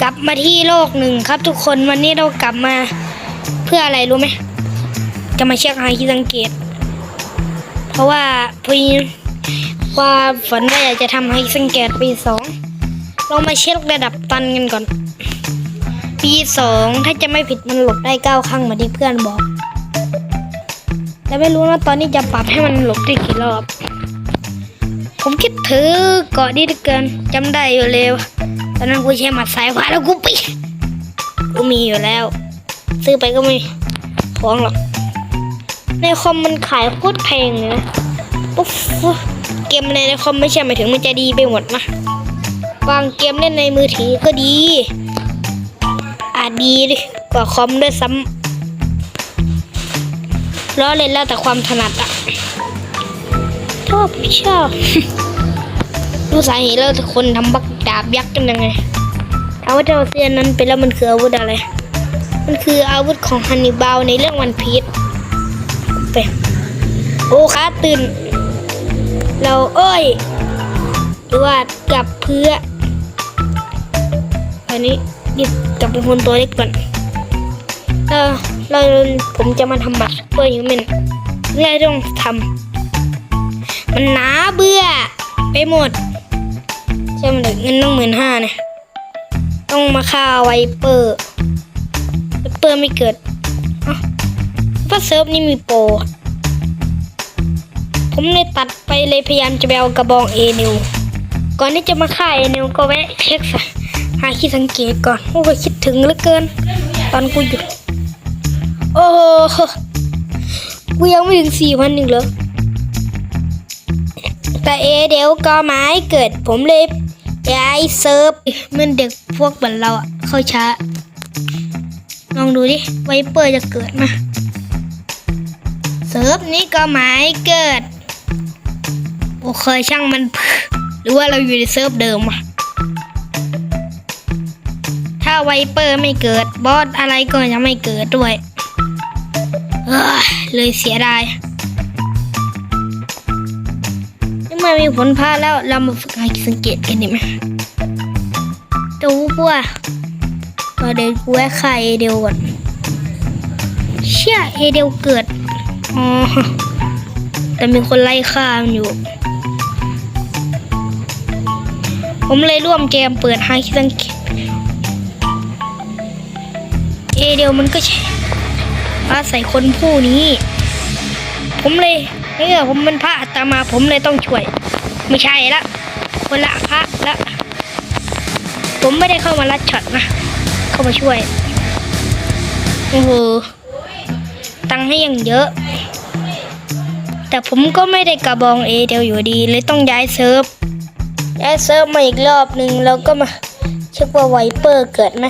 กลับมาที่โลกหนึ่งครับ ทุกคนวันนี้เรากลับมาเพื่ออะไรรู้ไหมจะมาเช็คหาที่สังเกต เพราะว่าพีควาฝันว่าอยากจะทำให้สังเกตปีสองเรามาเช็คระดับตันกันก่อน ปีสองถ้าจะไม่ผิดมันหลบได้เก้าครั้งเหมือนที่เพื่อนบอก แต่ไม่รู้นะตอนนี้จะปรับให้มันหลบได้กี่รอบ ผมคิดถือเกาะดีเหลือเกินจำได้อยู่เร็ว ตอนนั้นกูใช้หมัดซ้ายขวาแล้วกูปีกูมีอยู่แล้ว ซื้อไปก็ไม่ของหรอกในคอมมันขายโคตรแพงเลยนะปุ๊บเกมในคอมไม่ใช่หมายถึงมันจะดีไปหมดนะบางเกมเล่นในมือถือก็ดี อาจดีกว่าคอมด้วยซ้ำล้อเล่นแล้วแต่ความถนัดอะชอบชอบ รู้สาเหตุแล้วคนทำบักดาบยักษ์กันยังไงอาวุธเราเซียนนั้นไปแล้วมันคืออาวุธอะไร มันคืออาวุธของฮันนิบาลในเรื่องวันพีชไปโอ้ขาตื่น เราเอ้ยหรือว่ากับเพื่ออันนี้ยิบกลับเป็นคนตัวเล็กก่อนเออเราผมจะมาทำบัตรเพื่อยูเมนเรื่องต้องทำมันหนาเบื่อไปหมด ช่ไหมเด็กเงินต้องหมื่นห้าเนี่ยต้องมาฆ่าไวเปอร์ไวเปอร์ไม่เกิดเอ้าเพราะเซิร์ฟนี่มีโปรผมเลยตัดไปเลยพยายามจะไปเอากระบองเอเนวก่อนที่จะมาฆ่าเอเนวก็แวะเช็คสะหาคิดสังเกตก่อน โอ้ยคิดถึงเหลือเกิน ตอนกูหยุด โอ้โหกูยังไม่ถึงสี่พันหนึ่งเลยแต่เอเดวก็หมายเกิดผมเลย ย้ายเซิร์ฟมื่อนเด็กพวกเหมือนเราอะเข้าช้า ลองดูดิ ไวเปอร์จะเกิดมาเซิร์ฟนี้ก็หมายเกิด โอเคช่างมัน หรือว่าเราอยู่ในเซิร์ฟเดิมอะถ้าไวเปอร์ไม่เกิด บอสอะไรก็ยังไม่เกิดด้วย เอ้ยเลยเสียดาย มันมีผลพาแล้วเรามาฝึกหาสังเกตกันดีไหมดูปัวก็เดินกูแวะค่เอเดลก่อนเชี่ยเอเดลเกิดอ๋อแต่มีคนไล่ฆ่ามันอยู่ ผมเลยร่วมเกมเปิดหาสังเกตเอเดลมันก็ใช่อาศัยคนผู้นี้ ผมเลย เนี่ยผมเป็นพระอาตมาผมเลยต้องช่วย ไม่ใช่ละคนละพระละผมไม่ได้เข้ามารัดช็อตนะ เข้ามาช่วยโอ้โหตังค์ให้ย่างเยอะ แต่ผมก็ไม่ได้กระบองเอเดียวอยู่ดี เลยต้องย้ายเซิร์ฟย้ายเซิร์ฟมาอีกรอบหนึ่งแล้วก็มาเช็คว่าไวเปอร์เกิดไหม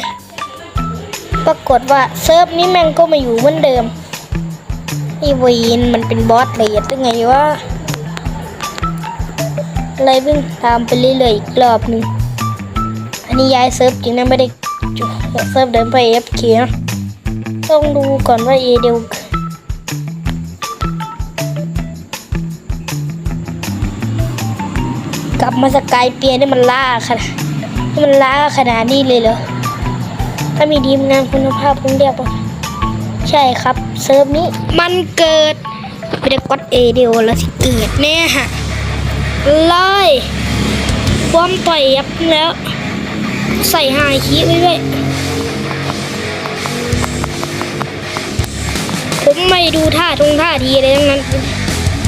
ปรากฏว่าเซิร์ฟนี้แม่งก็มาอยู่เหมือนเดิม ไอ้วีนมันเป็นบอสเลดยังไงวะเลยวิ่งตามไปเรื่อยๆอีกรอบหนึงอันนี้ย้ายเซิร์ฟจริงนะไม่ได้จุเซิร์ฟเดินไป FK นะต้องดูก่อนว่าเอเดลกลับมาสกายเปียนี่มันล่าขนาดนี่มันล่าขนาดนี้เลยเหรอถ้ามีดีมงานคุณภาพคงเรียบร้อย ใช่ครับเซิร์ฟนี้มันเกิดไม่ได้กดเอเดียวแล้วที่เกิดเนี่ยฮะเลยความต่อยยับแล้ว ใส่หายคีไว้ด้วยผมไม่ดูท่าทงท่าทีอะไรทั้งนั้น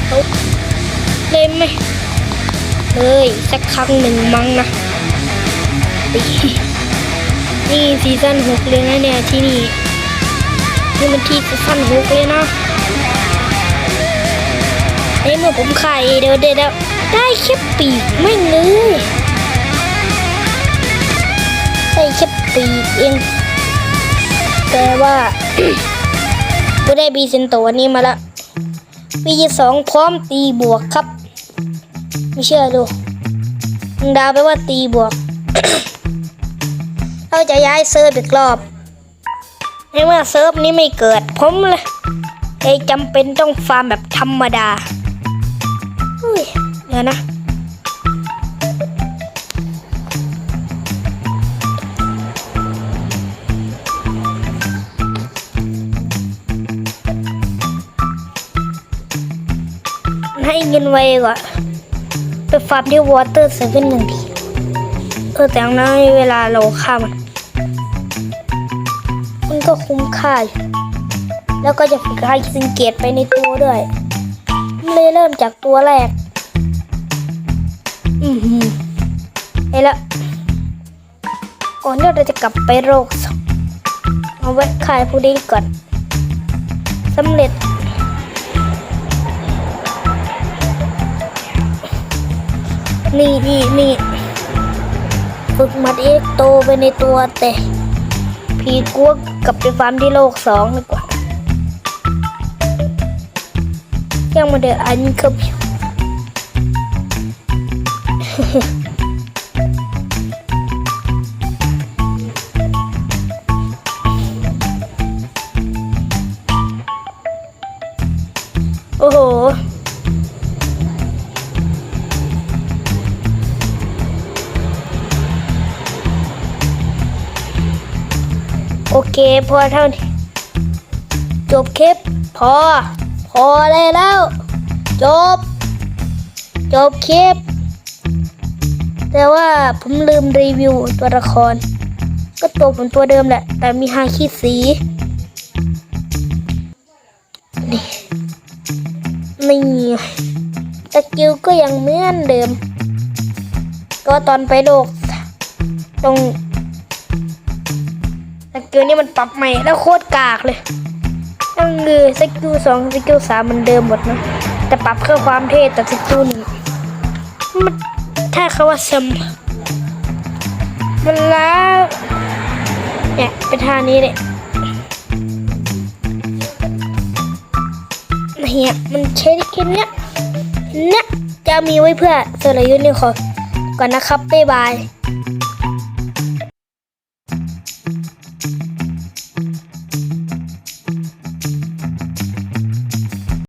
เขาเลยไม่เลยสักครั้งหนึ่งมั้งนะนี่ซีซั่นหกเลยนะเนี่ยที่นี่ นี่มันที่สั้นหกเลยนะไอเมื่อผมขายเดี๋ยวเดี๋ยวได้แค่ปีกไม่งเลยได้แค่ปีกเองแต่ว่ากูได้บีเซนโตวันนี้มาละปีสองพร้อมตีบวกครับ ไม่เชื่อดูมึงดาวไปว่าตีบวก เราจะย้ายเซิร์ฟอีกรอบ ในเมื่อเซิร์ฟนี้ไม่เกิด ผมเลยจำเป็นต้องฟาร์มแบบธรรมดาเดี๋ยวนะให้เงินไว้ก่อนไปฟาร์มที่วอเตอร์เซเว่นหนึ่งทีเออแต่งนั้นเวลาเราฆ่ามัน ก็คุ้มค่าแล้วก็จะฝึกให้สังเกตไปในตัวด้วยเลยเริ่มจากตัวแรก อือหือไอ้ละก่อนที่เราจะกลับไปโรคสองเอาไว้ขายผู้นี้ก่อนสำเร็จ นี่นี่นี่ฝึกมัดเอ็กโตไปในตัวแต่ พีกลัวกลับไปฟาร์มที่โลกสองดีกว่ายังมาเดออันครับ อเคพอเท่านี้จบคลิปพอ พอเลยแล้ว จบ จบคลิป แต่ว่าผมลืมรีวิวตัวละคร ก็ตัวผมตัวเดิมแหละ แต่มีฮาคิสี นี่นี่สกิลก็ยังเหมือนเดิม ก็ตอนไปโลกตรง กิลนี่มันปรับใหม่แล้วโคตรกากเลยนั่นคือสกิลสองสกิลสามมันเดิมหมดนะแต่ปรับเพื่อความเท่แต่สกิลหนึ่งมันถ้าเขาว่าซัมมันแล้วเนี่ยเป็นท่านี้เลยเนี่ยมันใช้ได้แค่เนี้ยเนี่ยจะมีไว้เพื่อโซลายูนิคอก่อนนะครับบ๊ายบาย